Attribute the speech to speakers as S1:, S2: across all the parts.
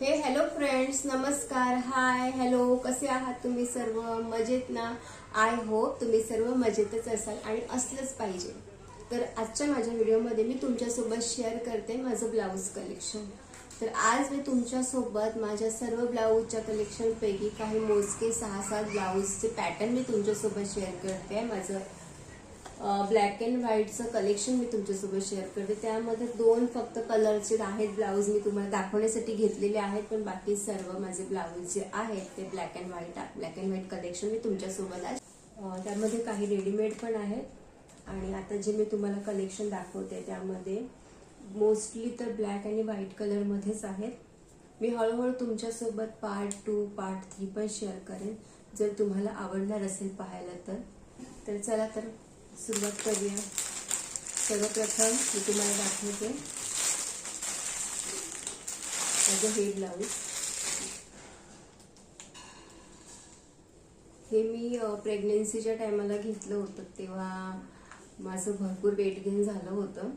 S1: हे hello friends नमस्कार. Hi hello. कसे आहात तुम्ही सर्व? मजेत ना? आय होप तुम्ही सर्व मजेतच असाल आणि असलंच पाहिजे. तर आजच्या माझ्या व्हिडिओमध्ये मी तुमच्यासोबत शेअर करते माझं ब्लाऊज कलेक्शन. तर आज मी तुमच्यासोबत माझ्या सर्व ब्लाऊजच्या कलेक्शनपैकी काही मोजके सहा सात ब्लाऊजचे पॅटर्न मी तुमच्यासोबत शेअर करते. माझं ब्लॅक अँड व्हाईटचं कलेक्शन मी तुमच्यासोबत शेअर करते. त्यामध्ये दोन फक्त कलरचे आहेत ब्लाऊज मी तुम्हाला दाखवण्यासाठी घेतलेले आहेत पण बाकी सर्व माझे ब्लाऊज जे आहेत ते black and white black and white collection मी तुमच्यासोबत आहे त्यामध्ये काही रेडीमेड पण आहेत. आणि आता जे मी तुम्हाला कलेक्शन दाखवते त्यामध्ये मोस्टली तर ब्लॅक आणि व्हाईट कलरमध्येच आहेत. मी हळूहळू तुमच्यासोबत पार्ट टू पार्ट थ्री पण शेअर करेन. जर तुम्हाला आवडणार असेल पाहायला तर. तर चला तर सुरुवात करूया. सर्वप्रथम मी तुम्हाला दाखवते. माझं हे ब्लाऊज हे मी प्रेग्नेन्सीच्या टायमाला घेतलं होतं तेव्हा माझं भरपूर वेट गेन झालं होतं.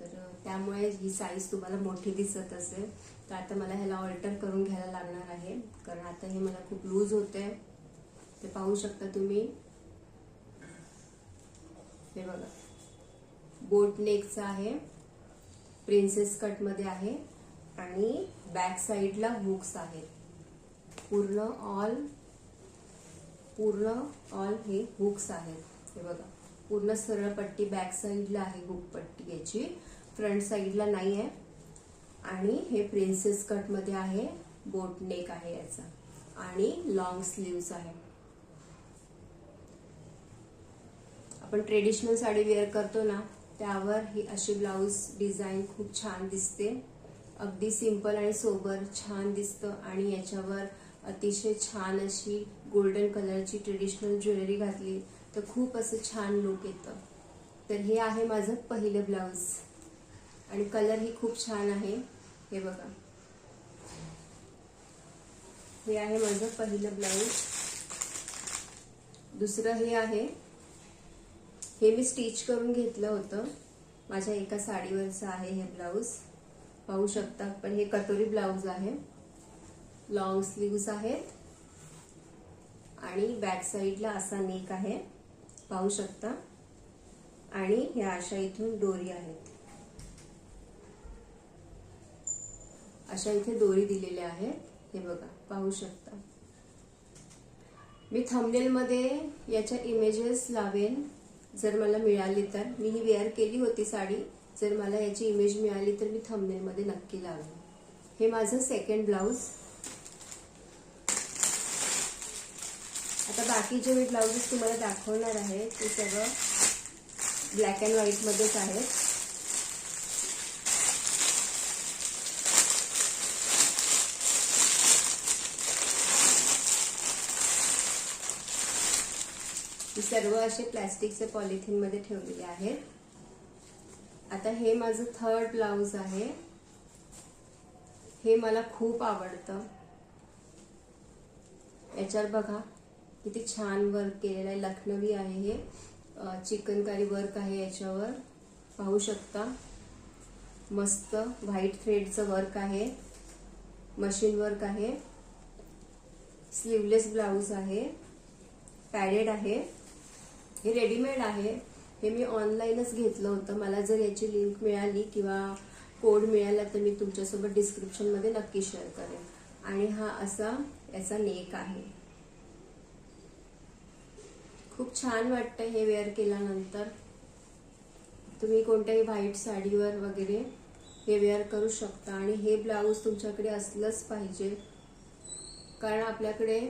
S1: तर त्यामुळे ही साईज तुम्हाला मोठी दिसत असेल. तर आता मला ह्याला ऑल्टर करून घ्यायला लागणार आहे. कारण आता हे मला खूप लूज होते ते पाहू शकता तुम्ही. हे बघा. बोट नेकचं आहे. प्रिन्सेस कटमध्ये आहे. आणि बॅक साईडला हुक्स आहेत पूर्ण ऑल पूर्ण ऑल हे हुक्स आहेत. हे बघा. पूर्ण सरळ पट्टी बॅक साईडला आहे हुक पट्टी याची फ्रंट साईडला नाही आहे आणि हे प्रिन्सेस कटमध्ये आहे. बोट नेक आहे याचा. आणि लॉंग स्लीव्स आहे. आपण ट्रेडिशनल साडी वेअर करतो ना त्यावर ही अशी ब्लाऊज डिझाईन खूप छान दिसते. अगदी सिंपल आणि सोबर छान दिसतं आणि याच्यावर अतिशय छान अशी गोल्डन कलरची ट्रेडिशनल ज्वेलरी घातली तर खूप असं छान लुक येतं. तर हे आहे माझं पहिलं ब्लाऊज आणि कलर ही खूप छान आहे. हे बघा. हे आहे माझं पहिलं ब्लाऊज दुसरं हे आहे हे मी स्टिच करून घेतलं होतं. माझ्या एका साडीवरचं आहे हे ब्लाऊज. पाहू शकता पण हे कटोरी ब्लाऊज आहे. लॉंग स्लीव्ज आहेत. आणि बॅक साईडला असा नेक आहे. पाहू शकता. आणि ह्या अशा इथून दोरी आहेत. अशा इथे दोरी दिलेल्या आहेत. हे बघा पाहू शकता. मी थंबनेलमध्ये याच्या इमेजेस लावेन. जर मला मिळाली तर. मी ही वेअर केली होती साडी. जर मला याची इमेज मिळाली तर मी थंबनेलमध्ये नक्की लावेन. हे माझं सेकंड ब्लाऊज आता बाकी जे मी ब्लाउजेस तुम्हाला दाखवणार आहे ते सगळं ब्लॅक अँड व्हाईटमध्येच आहेत. हे सर्व असे प्लॅस्टिकचे पॉलिथिनमध्ये ठेवलेले आहेत. आता हे माझं थर्ड ब्लाऊज आहे. हे मला खूप आवडतं. याच्यावर बघा किती छान वर्क केलेलं आहे. लखनवी आहे हे. चिकनकारी वर्क आहे याच्यावर. पाहू शकता. मस्त व्हाईट थ्रेडचं वर्क आहे. मशीन वर्क आहे. स्लीवलेस ब्लाऊज आहे. पॅडेड आहे. हे रेडीमेड आहे. हे मी ऑनलाईनच घेतलं होतं. मला जर याची लिंक मिळाली किंवा कोड मिळाला तर मी तुमच्यासोबत डिस्क्रिप्शनमध्ये नक्की शेअर करेन. आणि हा असा याचा नेक आहे. खूप छान वाटतं हे वेअर केल्यानंतर. तुम्ही कोणत्याही व्हाईट साडीवर वगैरे हे वेअर करू शकता. आणि हे ब्लाऊज तुमच्याकडे असलंच पाहिजे. कारण आपल्याकडे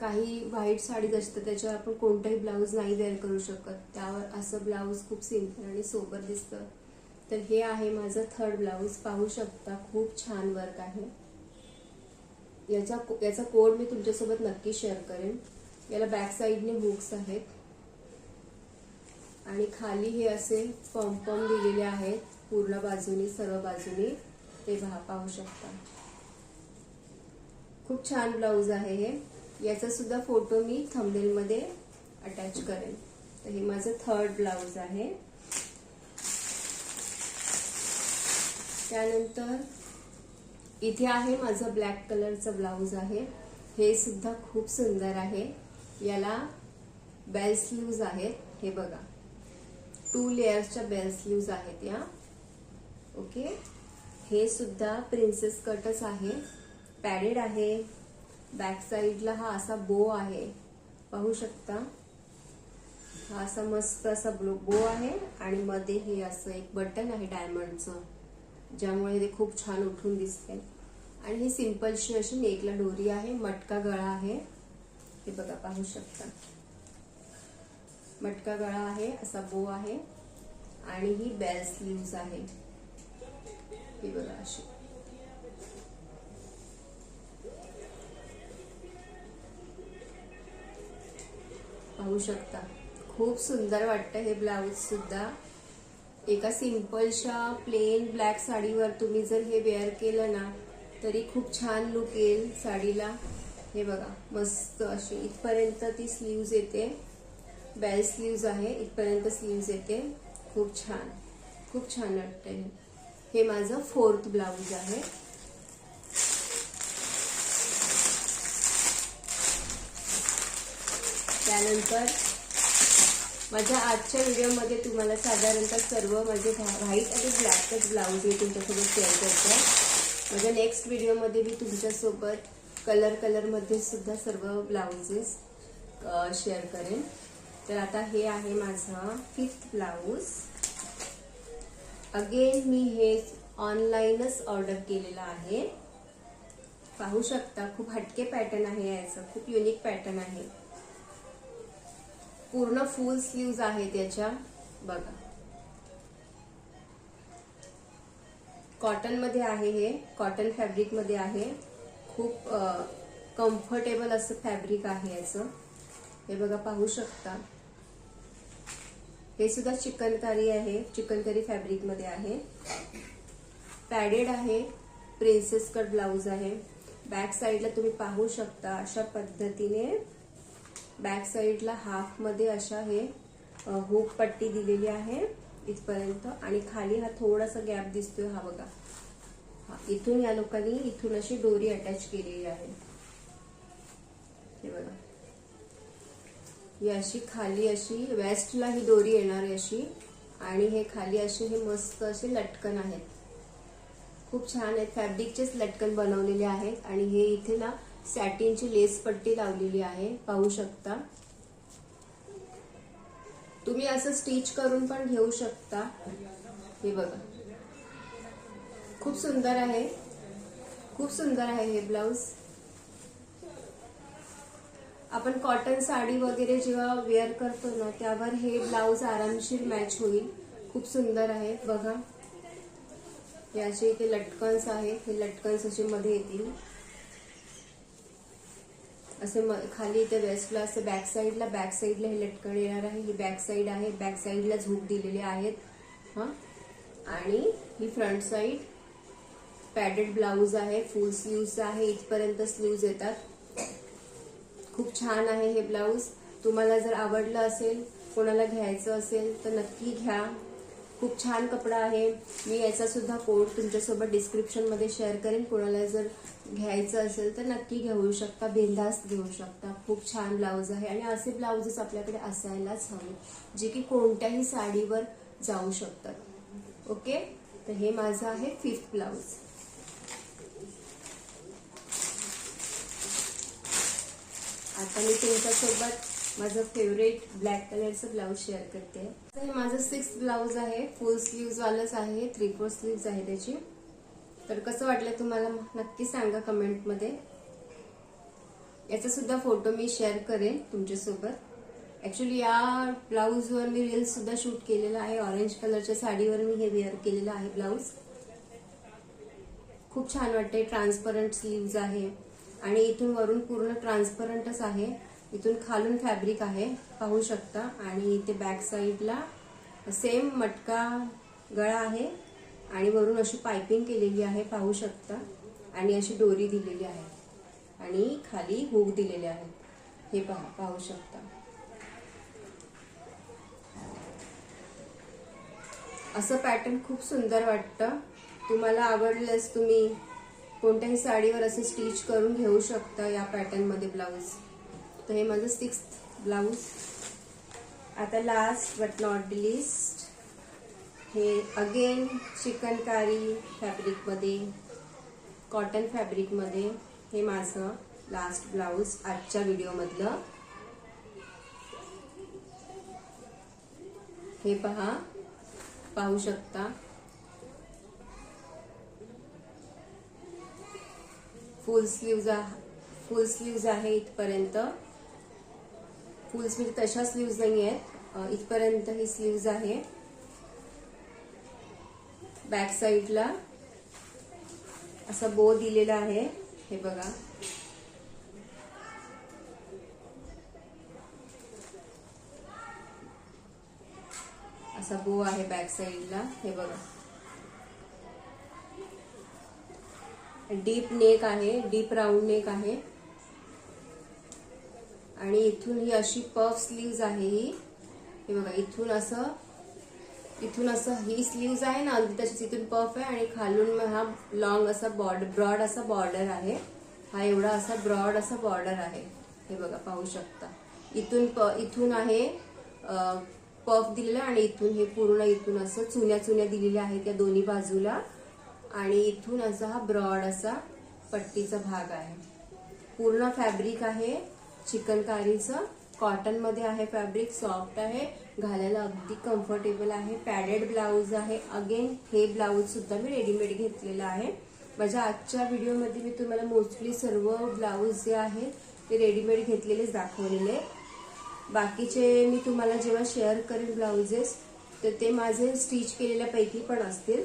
S1: काही व्हाईट साडीज असतात त्याच्यावर आपण कोणताही ब्लाऊज नाही वेअर करू शकत. त्यावर असं ब्लाऊज खूप सिंपल आणि सोबर दिसतं. तर हे आहे माझं थर्ड ब्लाऊज. पाहू शकता खूप छान वर्क आहे. याचा याचा कोड मी तुमच्यासोबत नक्की शेअर करेन. याला बॅक साईडने हुक्स आहेत. आणि खाली हे असे पॉम्पॉम दिलेले आहेत पूर्ण बाजूनी सर्व बाजूनी. ते पहा पाहू शकता. खूप छान ब्लाऊज आहे हे. याचा सुद्धा फोटो मी थंबनेलमध्ये अटॅच करेन. तर हे माझं थर्ड ब्लाऊज आहे. त्यानंतर इथे आहे माझं ब्लॅक कलरचं ब्लाऊज आहे. हे सुद्धा खूप सुंदर आहे. याला बेल स्लीव्ज आहेत. हे बघा. टू लेअर्सच्या बेल स्लीव्ज आहेत या. ओके हे सुद्धा प्रिन्सेस कटच आहे. पॅडेड आहे. बॅक साईडला हा असा बो आहे. पाहू शकता. हा असा मस्त असा ब्लो बो आहे आणि मध्ये हे असं एक बटन आहे डायमंडचं ज्यामुळे ते खूप छान उठून दिसते. आणि ही सिम्पलशी अशी नेकला डोरी आहे मटका गळा आहे. हे बघा पाहू शकता. मटका गळा आहे असा बो आहे. आणि ही बेल स्लीव्ज आहे. ही बघा अशी. पाहू शकता. खूप सुंदर वाटतं हे ब्लाऊज सुद्धा. एका सिंपलशा प्लेन ब्लॅक साडीवर तुम्ही जर हे वेअर केलं ना तरी खूप छान लुक येईल साडीला. हे बघा मस्त अशी. इथपर्यंत ती स्लीव्ज येते. बेल स्लीव्ज आहे इथपर्यंत स्लीव्ज येते. खूप छान. खूप छान वाटतं हे हे माझं फोर्थ ब्लाऊज आहे. त्यानंतर माझ्या आजच्या व्हिडिओमध्ये तुम्हाला साधारणतः सर्व माझे व्हाईट आणि ब्लॅकच ब्लाऊज मी तुमच्यासोबत शेअर करते. माझ्या नेक्स्ट व्हिडिओमध्ये मी तुमच्यासोबत कलर कलरमध्ये सुद्धा सर्व ब्लाउजेस शेअर करेन. तर आता हे आहे माझं फिफ्थ ब्लाऊज. अगेन मी हे ऑनलाईनच ऑर्डर केलेलं आहे. पाहू शकता खूप हटके पॅटर्न आहे याचं खूप युनिक पॅटर्न आहे. पूर्ण फुल स्लीव्ज आहेत याच्या. बघा. कॉटनमध्ये आहे हे. कॉटन फॅब्रिकमध्ये आहे. खूप कम्फर्टेबल असं फॅब्रिक आहे याचं. हे बघा पाहू शकता. हे सुद्धा चिकनकारी आहे. चिकनकारी फॅब्रिकमध्ये आहे. पॅडेड आहे. प्रिन्सेस कट ब्लाऊज आहे. बॅक साईडला तुम्ही पाहू शकता अशा पद्धतीने बॅक साईडला हाफमध्ये अशा हे हुक पट्टी दिलेली आहे इथपर्यंत. आणि खाली हा थोडासा गॅप दिसतोय हा बघा. हा इथून या लोकांनी इथून अशी दोरी अटॅच केलेली आहे. हे बघा. ही अशी खाली अशी वेस्टला ही दोरी येणार आहे अशी. आणि हे खाली असे हे मस्त असे लटकन आहेत. खूप छान आहेत. फॅब्रिकचेच लटकन बनवलेले आहेत. आणि हे इथे ना सॅटिनची लेस पट्टी लावलेली आहे. पाहू शकता. तुम्ही असं स्टिच करून पण घेऊ शकता. हे बघा. खूप सुंदर आहे. खूप सुंदर आहे हे ब्लाऊज. आपण कॉटन साडी वगैरे जेव्हा वेअर करतो ना त्यावर हे ब्लाऊज आरामशीर मॅच होईल. खूप सुंदर आहे. बघा. हे असे इथे लटकन्स आहेत. हे लटकन्स असे मध्ये येतील. असे खाली इथे वेस्टला असे बॅक साईडला बॅक साईडला हे लटकन येणार आहे. ही बॅक साईड आहे. बॅक साईडला झोप दिलेले आहेत. हां? आणि ही फ्रंट साईड पॅडेड ब्लाऊज आहे. फुल स्लीव्ज आहे. इथपर्यंत स्लीव्ज येतात. खूप छान आहे हे ब्लाऊज तुम्हाला जर आवडलं असेल कोणाला घ्यायचं असेल तर नक्की घ्या. खूप छान कपडा आहे. मी याचा सुद्धा कोड तुमच्यासोबत डिस्क्रिप्शनमध्ये शेअर करेन. कोणाला जर घ्यायचं असेल तर नक्की घेऊ शकता बिंदास्त घेऊ शकता. खूप छान ब्लाऊज आहे आणि असे ब्लाऊजेस आपल्याकडे असायलाच हवे जे की कोणत्याही साडीवर जाऊ शकतात. ओके तर हे माझं आहे फिफ्थ ब्लाऊज आता मी तुमच्यासोबत माझं फेवरेट ब्लॅक कलरचं ब्लाऊज शेअर करते. हे माझं सिक्स ब्लाऊज आहे. फुल स्लीव्ज वालंच आहे. थ्री फोर स्लीव्ज आहे त्याची. तर कसं वाटलं तुम्हाला? नक्की सांगा कमेंटमध्ये याचा सुद्धा फोटो मी शेअर करेन तुमच्यासोबत. ऍक्च्युली या ब्लाऊजवर मी रील्स सुद्धा शूट केलेला आहे. ऑरेंज कलरच्या साडीवर मी हे वेअर केलेलं आहे ब्लाऊज खूप छान वाटते ट्रान्सपरंट स्लीव्ज आहे. आणि इथून वरून पूर्ण ट्रान्सपरंटच आहे. इथून खालून फॅब्रिक आहे पाहू शकता. आणि इथे बॅक साईडला सेम मटका गळा आहे आणि वरून अशी पायपिंग केलेली आहे पाहू शकता. आणि अशी डोरी दिलेली आहे. आणि खाली हुक दिलेले आहेत हे पहा पाहू शकता. असं पॅटर्न खूप सुंदर वाटतं. तुम्हाला आवडलंच तुम्ही. कोणत्याही साडीवर असं स्टिच करून घेऊ शकता या पॅटर्नमध्ये ब्लाऊज तर हे माझं सिक्स ब्लाऊज आता लास्ट बट नॉट लिस्ट हे अगेन चिकनकारी फॅब्रिकमध्ये कॉटन फॅब्रिकमध्ये हे माझं लास्ट ब्लाऊज आजच्या व्हिडिओमधलं हे पहा पाहू शकता. फुल स्लीव्ज फुल स्लीव्ज आहे इथपर्यंत. फुल स्लीव्ह म्हणजे तशा स्लीव्ज नाही आहेत इथपर्यंत ही स्लीव्ज आहे बॅक साईडला असा बो दिलेला आहे. हे बघा. असा बो आहे बॅक साईडला हे बघा. डीप नेक आहे डीप राऊंड नेक आहे. आणि इथून ही अशी पफ स्लीव्ज आहे ही. हे बघा इथून असं इथून असं ही स्लीव्ज आहे ना अगदी तशीच इथून पफ आहे आणि खालून हा लॉंग असा बॉर्डर ब्रॉड असा बॉर्डर आहे. हा एवढा असा ब्रॉड असा बॉर्डर आहे. हे बघा पाहू शकता. इथून प इथून आहे पफ दिलेला आणि इथून हे पूर्ण इथून असं चुन्या चुन्या दिलेल्या आहेत या दोन्ही बाजूला. आणि इथून असा हा ब्रॉड असा पट्टीचा भाग आहे. पूर्ण फॅब्रिक आहे. चिकनकारीचं. कॉटनमध्ये आहे फॅब्रिक सॉफ्ट आहे. घालायला अगदी कम्फर्टेबल आहे. पॅडेड ब्लाऊज आहे. अगेन हे ब्लाऊज सुद्धा मी रेडीमेड घेतलेलं आहे. माझ्या आजच्या व्हिडिओमध्ये मी तुम्हाला मोस्टली सर्व ब्लाऊज जे आहेत ते रेडीमेड घेतलेलेच दाखवलेले. बाकीचे मी तुम्हाला जेव्हा शेअर करेन ब्लाउजेस तर ते माझे स्टिच केलेल्यापैकी पण असतील.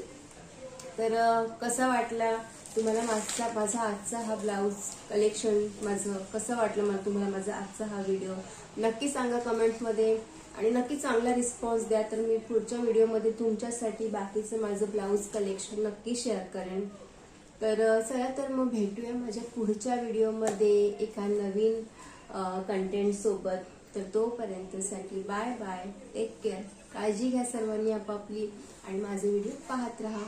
S1: तर कसा वाटला? तुम्हाला माझा माझा आजचा हा ब्लाऊज कलेक्शन माझं कसं वाटलं मला तुम्हाला माझा आजचा हा व्हिडिओ नक्की सांगा कमेंट्समध्ये आणि नक्की चांगला रिस्पॉन्स द्या तर मी पुढच्या व्हिडिओमध्ये तुमच्यासाठी बाकीचं माझं ब्लाऊज कलेक्शन नक्की शेअर करेन. तर चला तर मग भेटूया माझ्या पुढच्या व्हिडिओमध्ये एका नवीन कंटेंटसोबत तर तोपर्यंतसाठी बाय बाय टेक केअर काळजी घ्या सर्वांनी आपापली आणि माझे व्हिडिओ पाहत राहा.